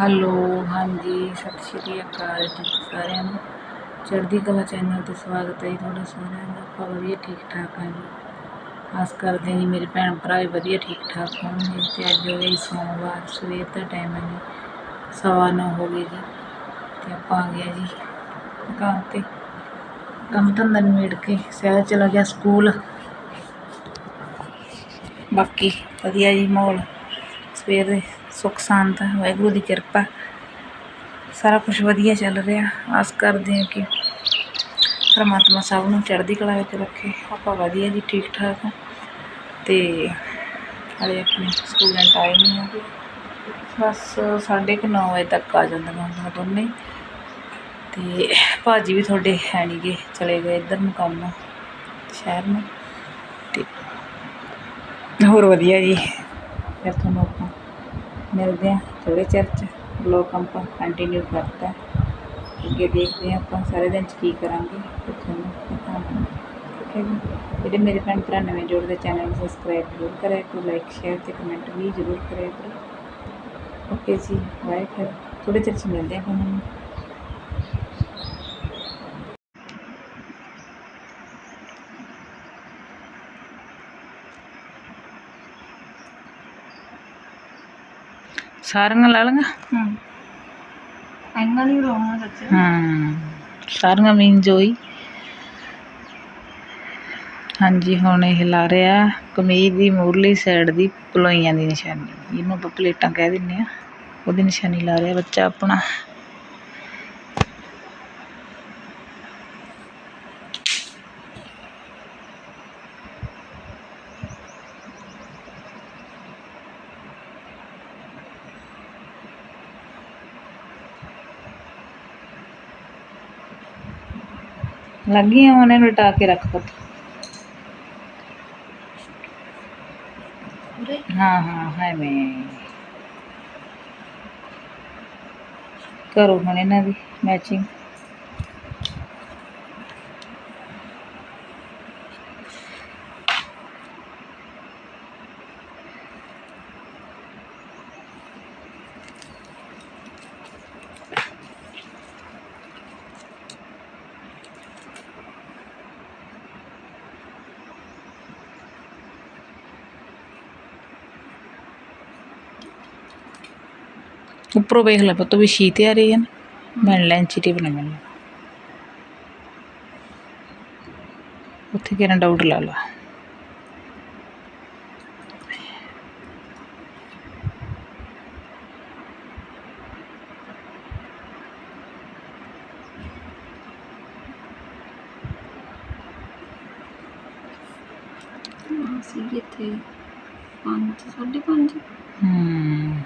Hello ਹਾਂਜੀ, ਸਤਿ ਸ਼੍ਰੀ ਅਕਾਲ ਜੀ ਸਾਰਿਆਂ ਨੂੰ। ਚੜ੍ਹਦੀ ਕਲਾ ਚੈਨਲ ਤੇ ਸਵਾਗਤ ਹੈ ਜੀ ਤੁਹਾਡਾ ਸਾਰਿਆਂ ਦਾ। ਆਪਾਂ ਵਧੀਆ ਠੀਕ ਠਾਕ ਹਾਂ ਜੀ। ਆਸ ਕਰਦੇ ਹਾਂ ਜੀ ਮੇਰੇ ਭੈਣ ਭਰਾ ਵੀ ਵਧੀਆ ਠੀਕ ਠਾਕ ਹੋਣਗੇ ਤੇ ਅੱਜ ਹੋ ਗਈ ਸੋਮਵਾਰ, ਸਵੇਰ ਦਾ ਟਾਈਮ ਹੈ ਜੀ। ਸਵਾ ਨੌ ਹੋ ਗਏ ਜੀ ਤੇ ਆਪਾਂ ਆ ਗਏ ਜੀ ਦੁਕਾਨ ਤੇ। ਕੰਮ ਧੰਦਾ ਨਿਬੇੜ ਕੇ ਸਹਿਜ ਚਲਾ ਗਿਆ ਸਕੂਲ। ਬਾਕੀ ਵਧੀਆ ਜੀ ਮਾਹੌਲ। ਸਵੇਰ ਦੇ ਸੁੱਖ, ਸ਼ਾਂਤ ਹੈ ਵਾਹਿਗੁਰੂ ਦੀ ਕਿਰਪਾ। ਸਾਰਾ ਕੁਝ ਵਧੀਆ ਚੱਲ ਰਿਹਾ। ਆਸ ਕਰਦੇ ਹਾਂ ਕਿ ਪਰਮਾਤਮਾ ਸਭ ਨੂੰ ਚੜ੍ਹਦੀ ਕਲਾ ਵਿੱਚ ਰੱਖੇ। ਆਪਾਂ ਵਧੀਆ ਜੀ ਠੀਕ ਠਾਕ ਹਾਂ। ਤੇ ਹਲੇ ਆਪਣੇ ਸਟੂਡੈਂਟ ਆਏ ਨਹੀਂ ਹੈਗੇ। ਬਸ ਸਾਢੇ ਕੁ ਨੌ ਵਜੇ ਤੱਕ ਆ ਜਾਂਦੀਆਂ ਹੁੰਦੀਆਂ ਦੋਨੇ। ਹੀ। ਤੇ ਭਾਜੀ ਵੀ ਤੁਹਾਡੇ ਹੈ ਨਹੀਂ ਗੇ, ਚਲੇ ਗਏ ਇੱਧਰ ਨੂੰ ਕੰਮ, ਸ਼ਹਿਰ ਨੂੰ। ਤੇ ਹੋਰ ਵਧੀਆ ਜੀ। ਫਿਰ ਤੁਹਾਨੂੰ ਆਪਾਂ ਮਿਲਦੇ ਹਾਂ, ਥੋੜ੍ਹੇ ਚਿਰ 'ਚ ਬਲੌਗ ਆਪਾਂ ਕੰਟੀਨਿਊ ਕਰਤਾ ਅੱਗੇ ਦੇਖਦੇ ਹਾਂ ਆਪਾਂ ਸਾਰੇ ਦਿਨ 'ਚ ਕੀ ਕਰਾਂਗੇ ਤੇ ਤੁਹਾਨੂੰ ਦਿਖਾਵਾਂਗੇ ਠੀਕ ਹੈ ਜੀ? ਜਿਹੜੇ ਮੇਰੇ ਭੈਣ ਭਰਾ ਨਵੇਂ ਜੁੜਦੇ, ਚੈਨਲ ਨੂੰ ਸਬਸਕ੍ਰਾਈਬ ਜ਼ਰੂਰ ਕਰਿਆ ਕਰੋ ਲਾਈਕ ਸ਼ੇਅਰ ਤੇ ਕਮੈਂਟ ਵੀ ਜ਼ਰੂਰ ਕਰਿਆ ਕਰੋ। ਓਕੇ ਜੀ ਬਾਏ ਫਿਰ। ਥੋੜ੍ਹੇ ਚਿਰ 'ਚ ਮਿਲਦੇ ਹਾਂ ਤੁਹਾਨੂੰ ਸਾਰੀਆਂ ਲਾ ਲਈਆਂ ਹਮ ਐਂਗਲ ਹੀ ਲਾਉਣਾ ਸੱਚ ਹਾਂ ਸਾਰੀਆਂ ਮੀਨ ਜੋਈ ਹਾਂਜੀ ਹੁਣ ਇਹ ਲਾ ਰਿਹਾ ਕਮੀਜ਼ ਦੀ ਮੂਰਲੀ ਸਾਈਡ ਦੀ ਪਲੋਈਆਂ ਦੀ ਨਿਸ਼ਾਨੀ ਇਹਨੂੰ ਆਪਾਂ ਪਲੇਟਾਂ ਕਹਿ ਦਿੰਦੇ ਆ ਉਹਦੀ ਨਿਸ਼ਾਨੀ ਲਾ ਰਿਹਾ ਬੱਚਾ ਆਪਣਾ ਲੱਗੀ ਆ ਹੁਣ ਇਹਨੂੰ ਲਟਾ ਕੇ ਰੱਖ ਪੁੱਤ ਹਾਂ ਹਾਂ ਹੈ ਮੈਂ ਕਰੋ ਹੁਣ ਇਹਨਾਂ ਦੀ ਮੈਚਿੰਗ ਉੱਪਰੋਂ ਵੇਖ ਲੈ ਪੁੱਤ ਵੀ ਸ਼ੀਤ ਆ ਰਹੀ ਹੈ ਨਾ। ਮੈਂ ਲੈਂਚੀ ਟੇਪ ਨਾ ਮੈਨੂੰ। ਉੱਥੇ ਕਿਹੜਾ ਡਾਊਟ ਲਾ ਲਾ। ਅਸੀਂ ਇੱਥੇ। ਪੰਜ ਸਾਢੇ ਪੰਜ। ਹੂੰ।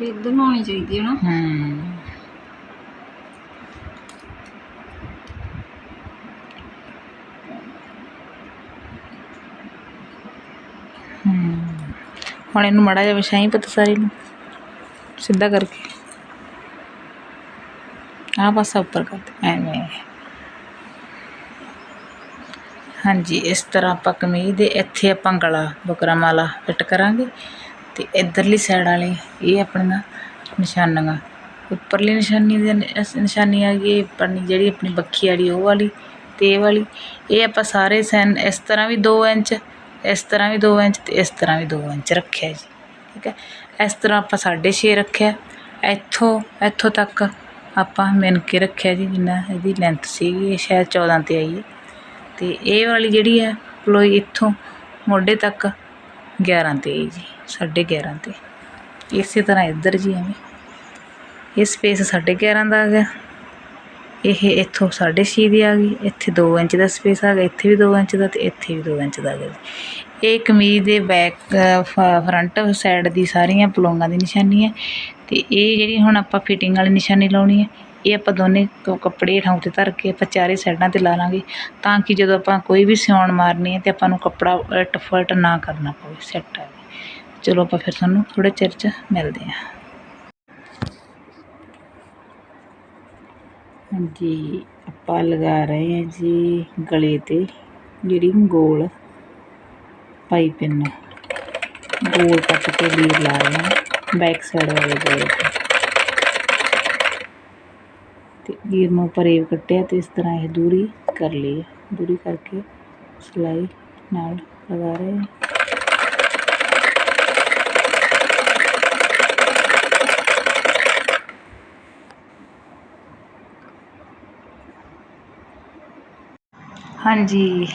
ਫਿਰ ਇੱਧਰ ਨੂੰ ਆਉਣੀ ਚਾਹੀਦੀ ਹੈ ਨਾ। ਹੂੰ। ਹੁਣ ਇਹਨੂੰ ਮੜਾ ਜਿਹਾ ਵਿਛਾਈ ਪਤਾ ਸਾਰੀ ਨੂੰ, ਸਿੱਧਾ ਕਰਕੇ। ਆਹ ਪਾਸਾ ਉੱਪਰ ਕਰ ਐਵੇਂ। ਹਾਂਜੀ, ਇਸ ਤਰ੍ਹਾਂ ਆਪਾਂ ਕਮੀਜ਼ ਦੇ ਇੱਥੇ ਆਪਾਂ ਗਲਾ ਬੁਕਰਮ ਵਾਲਾ ਫਿੱਟ ਕਰਾਂਗੇ। ਅਤੇ ਇੱਧਰਲੀ ਸਾਈਡ ਵਾਲੇ, ਇਹ ਆਪਣੀਆਂ ਨਿਸ਼ਾਨੀਆਂ। ਉੱਪਰਲੀ ਨਿਸ਼ਾਨੀ ਦੀ ਨਿਸ਼ਾਨੀ ਆ ਗਈ ਆਪਣੀ ਜਿਹੜੀ ਆਪਣੀ ਬੱਖੀ ਵਾਲੀ, ਉਹ ਵਾਲੀ ਅਤੇ ਇਹ ਵਾਲੀ। ਇਹ ਆਪਾਂ ਸਾਰੇ ਸੈਨ, ਇਸ ਤਰ੍ਹਾਂ ਵੀ ਦੋ ਇੰਚ, ਇਸ ਤਰ੍ਹਾਂ ਵੀ ਦੋ ਇੰਚ ਅਤੇ ਇਸ ਤਰ੍ਹਾਂ ਵੀ ਦੋ ਇੰਚ ਰੱਖਿਆ ਜੀ, ਠੀਕ ਹੈ? ਇਸ ਤਰ੍ਹਾਂ ਆਪਾਂ 6.5 ਰੱਖਿਆ। ਇੱਥੋਂ ਇੱਥੋਂ ਤੱਕ ਆਪਾਂ ਮਿਣ ਕੇ ਰੱਖਿਆ ਜੀ, ਜਿੰਨਾ ਇਹਦੀ ਲੈਂਥ ਸੀਗੀ ਸ਼ਾਇਦ 14 ਤੇ ਆਈ ਹੈ। ਤੇ ਇਹ ਵਾਲੀ ਜਿਹੜੀ ਹੈ ਪਲੋਈ ਇੱਥੋਂ ਮੋਢੇ ਤੱਕ 11 ਤੇ ਆਈ ਜੀ। ਸਾਢੇ 11 ਤੇ। ਇਸੇ ਤਰ੍ਹਾਂ ਇੱਧਰ ਜੀ ਐਵੇਂ। ਇਹ ਸਪੇਸ ਸਾਢੇ 11 ਦਾ ਆ ਗਿਆ। ਇਹ ਇੱਥੋਂ ਸਾਢੇ ਛੇ ਦੀ ਆ ਗਈ। ਇੱਥੇ 2 ਇੰਚ ਦਾ ਸਪੇਸ ਆ ਗਿਆ। ਇੱਥੇ ਵੀ 2 ਇੰਚ ਦਾ ਤੇ ਇੱਥੇ ਵੀ 2 ਇੰਚ ਦਾ ਆ ਗਿਆ ਜੀ। ਇਹ ਕਮੀਜ਼ ਦੇ ਬੈਕ ਫਰੰਟ ਸਾਈਡ ਦੀ ਸਾਰੀਆਂ ਪਲੋਂਗਾਂ ਦੀ ਨਿਸ਼ਾਨੀ ਹੈ। ਤੇ ਇਹ ਜਿਹੜੀ ਹੁਣ ਆਪਾਂ ਫਿਟਿੰਗ ਵਾਲੀ ਨਿਸ਼ਾਨੀ ਲਾਉਣੀ ਹੈ, ਇਹ ਆਪਾਂ ਦੋਨੇ ਕ- ਕੱਪੜੇ ਹੇਠਾਂ 'ਤੇ ਧਰ ਕੇ ਆਪਾਂ ਚਾਰੇ ਸਾਈਡਾਂ ਤੇ ਲਾ ਲਾਂਗੇ ਤਾਂ ਕਿ ਜਦੋਂ ਆਪਾਂ ਕੋਈ ਵੀ ਸਿਉਣ ਮਾਰਨੀ ਹੈ ਤੇ ਆਪਾਂ ਨੂੰ ਕੱਪੜਾ ਉਲਟ ਫਲਟ ਨਾ ਕਰਨਾ ਪਵੇ। ਸੈੱਟ ਆ ਚਲੋ ਆਪਾਂ ਫਿਰ ਤੁਹਾਨੂੰ ਥੋੜੇ ਚਿਰ 'ਚ ਮਿਲਦੇ ਹਾਂ। ਹਾਂਜੀ, ਆਪਾਂ ਲਗਾ ਰਹੇ ਹਾਂ ਜੀ ਗਲੇ ਤੇ ਜਿਹੜੀ ਗੋਲ ਪਾਈਪਿੰਨ। ਗੋਲ ਕੱਟ ਕੇ ਲੀਰ ਲਾ ਰਹੇ ਹਾਂ ਬੈਕ ਸਾਈਡ ਵਾਲੇ ਗਲੇ ਤੇ। ਗੀਰ ਨੂੰ ਪਰੇਵ ਕੱਟਿਆ ਤੇ ਇਸ ਤਰ੍ਹਾਂ ਇਹ ਦੂਰੀ ਕਰ ਲਈ ਦੂਰੀ ਕਰਕੇ ਸਿਲਾਈ ਨਾਲ ਲਗਾ ਰਹੇ ਹਾਂ। ਹਾਂਜੀ।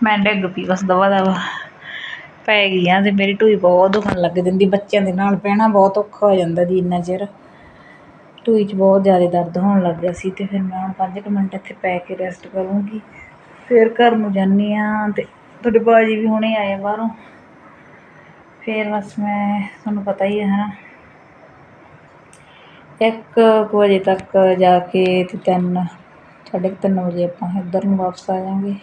ਮੈਂ ਡਿੱਗ ਪਈ, ਬਸ ਦਵਾ ਦਵਾ ਪੈ ਗਈਆਂ ਤੇ ਮੇਰੀ ਟੂਈ ਬਹੁਤ ਦੁਖਣ ਲੱਗ ਜਾਂਦੀ, ਬੱਚਿਆਂ ਦੇ ਨਾਲ ਪੈਣਾ ਬਹੁਤ ਔਖਾ ਹੋ ਜਾਂਦਾ ਜੀ ਇੰਨਾ ਚਿਰ। ਢੂਈ 'ਚ ਬਹੁਤ ਜ਼ਿਆਦਾ ਦਰਦ ਹੋਣ ਲੱਗ ਗਿਆ ਸੀ ਤੇ ਫਿਰ ਮੈਂ ਹੁਣ ਪੰਜ ਕੁ ਮਿੰਟ ਇੱਥੇ ਪੈ ਕੇ ਰੈਸਟ ਕਰੂੰਗੀ। ਫਿਰ ਘਰ ਨੂੰ ਜਾਂਦੀ ਹਾਂ ਤੇ ਤੁਹਾਡੇ ਬਾਜੀ ਵੀ ਹੁਣੇ ਆਏ ਬਾਹਰੋਂ। ਫਿਰ ਬਸ ਮੈਂ, ਤੁਹਾਨੂੰ ਪਤਾ ਹੀ ਹੈ ਨਾ ਇੱਕ ਕੁ ਵਜੇ ਤੱਕ ਜਾ ਕੇ ਤੇ ਤਿੰਨ ਸਾਢੇ ਕੁ ਤਿੰਨ ਵਜੇ ਆਪਾਂ ਇੱਧਰ ਨੂੰ ਵਾਪਸ ਆ ਜਾਵਾਂਗੇ।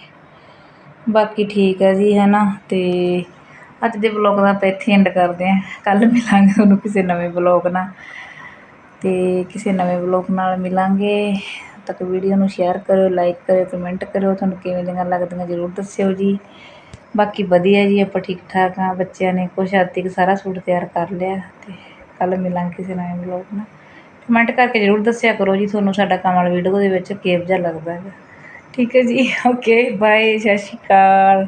ਬਾਕੀ ਠੀਕ ਹੈ ਜੀ ਹੈ ਨਾ ਅਤੇ ਅੱਜ ਦੇ ਵਲੌਗ ਦਾ ਆਪਾਂ ਇੱਥੇ ਐਂਡ ਕਰਦੇ ਹਾਂ। ਕੱਲ ਮਿਲਾਂਗੇ ਤੁਹਾਨੂੰ ਕਿਸੇ ਨਵੇਂ ਵਲੌਗ ਨਾਲ। ਅਤੇ ਕਿਸੇ ਨਵੇਂ ਵਲੌਗ ਨਾਲ ਮਿਲਾਂਗੇ। ਉਦੋਂ ਤੱਕ ਵੀਡੀਓ ਨੂੰ ਸ਼ੇਅਰ ਕਰਿਓ ਲਾਈਕ ਕਰਿਓ ਕਮੈਂਟ ਕਰਿਓ। ਤੁਹਾਨੂੰ ਕਿਵੇਂ ਦੀਆਂ ਲੱਗਦੀਆਂ ਜ਼ਰੂਰ ਦੱਸਿਓ ਜੀ। ਬਾਕੀ ਵਧੀਆ ਜੀ, ਆਪਾਂ ਠੀਕ ਠਾਕ ਹਾਂ। ਬੱਚਿਆਂ ਨੇ ਕੁਛ ਹੱਦ ਤੱਕ ਸਾਰਾ ਸੂਟ ਤਿਆਰ ਕਰ ਲਿਆ। ਅਤੇ ਕੱਲ ਮਿਲਾਂਗੇ ਕਿਸੇ ਨਵੇਂ ਵਲੌਗ ਨਾਲ। ਕਮੈਂਟ ਕਰਕੇ ਜ਼ਰੂਰ ਦੱਸਿਆ ਕਰੋ ਜੀ, ਤੁਹਾਨੂੰ ਸਾਡਾ ਕਮਲ ਵੀਡੀਓ ਦੇ ਵਿੱਚ ਕਿਹੋ ਜਿਹਾ ਲੱਗਦਾ ਹੈ ਠੀਕ ਹੈ ਜੀ ਓਕੇ ਬਾਏ ਸਤਿ ਸ਼੍ਰੀ ਅਕਾਲ।